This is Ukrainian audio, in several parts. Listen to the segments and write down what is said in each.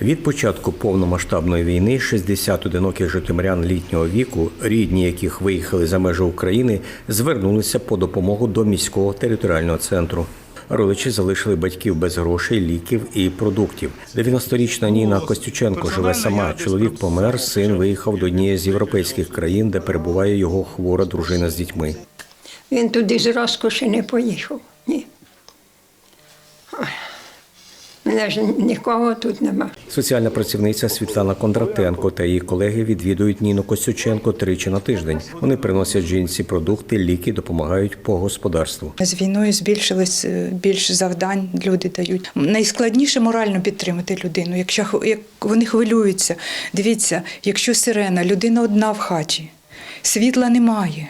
Від початку повномасштабної війни 60 одиноких житомирян літнього віку, рідні яких виїхали за межі України, звернулися по допомогу до міського територіального центру. Родичі залишили батьків без грошей, ліків і продуктів. 90-річна Ніна Костюченко живе сама. Чоловік помер, син виїхав до однієї з європейських країн, де перебуває його хвора дружина з дітьми. Він туди з розкоші не поїхав. Мене ж нікого тут нема. Соціальна працівниця Світлана Кондратенко та її колеги відвідують Ніну Костюченко тричі на тиждень. Вони приносять жінці продукти, ліки, допомагають по господарству. З війною збільшилось е, більше завдань. Люди дають найскладніше морально підтримати людину. Якщо як вони хвилюються, дивіться, якщо сирена, людина одна в хаті, світла немає.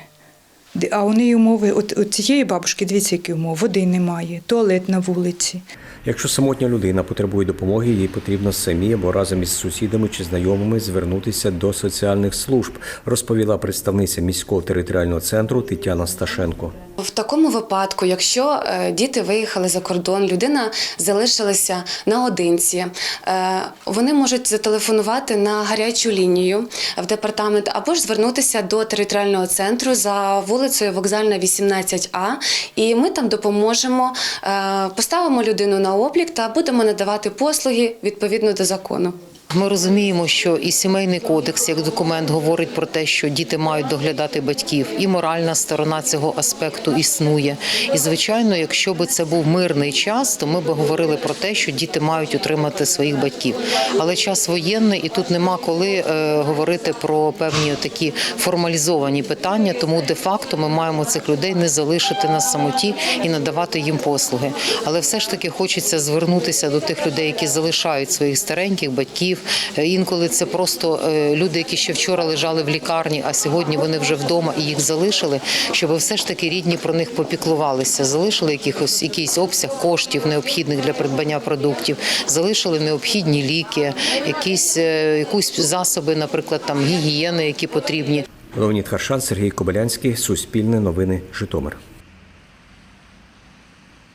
А у неї умови, от, от цієї бабушки, дивіться, які умови, води немає, туалет на вулиці. Якщо самотня людина потребує допомоги, їй потрібно самі або разом із сусідами чи знайомими звернутися до соціальних служб, розповіла представниця міського територіального центру Тетяна Сташенко. В такому випадку, якщо е, діти виїхали за кордон, людина залишилася наодинці, е, вони можуть зателефонувати на гарячу лінію в департамент або ж звернутися до територіального центру за вулицею Вокзальна, 18А, і ми там допоможемо, е, поставимо людину на облік та будемо надавати послуги відповідно до закону. Ми розуміємо, що і сімейний кодекс як документ говорить про те, що діти мають доглядати батьків, і моральна сторона цього аспекту існує. І звичайно, якщо би це був мирний час, то ми би говорили про те, що діти мають утримати своїх батьків. Але час воєнний, і тут нема коли е, говорити про певні такі формалізовані питання. Тому де-факто ми маємо цих людей не залишити на самоті і надавати їм послуги. Але все ж таки хочеться звернутися до тих людей, які залишають своїх стареньких батьків. Е, Інколи це просто е, люди, які ще вчора лежали в лікарні, а сьогодні вони вже вдома і їх залишили, щоб все ж таки рідні про них попіклувалися, залишили якихось якийсь обсяг коштів необхідних для придбання продуктів, залишили необхідні ліки, якісь е, якусь засоби, наприклад, там гігієни, які потрібні. Леонід Харшан, Сергій Кобилянський, Суспільне новини, Житомир.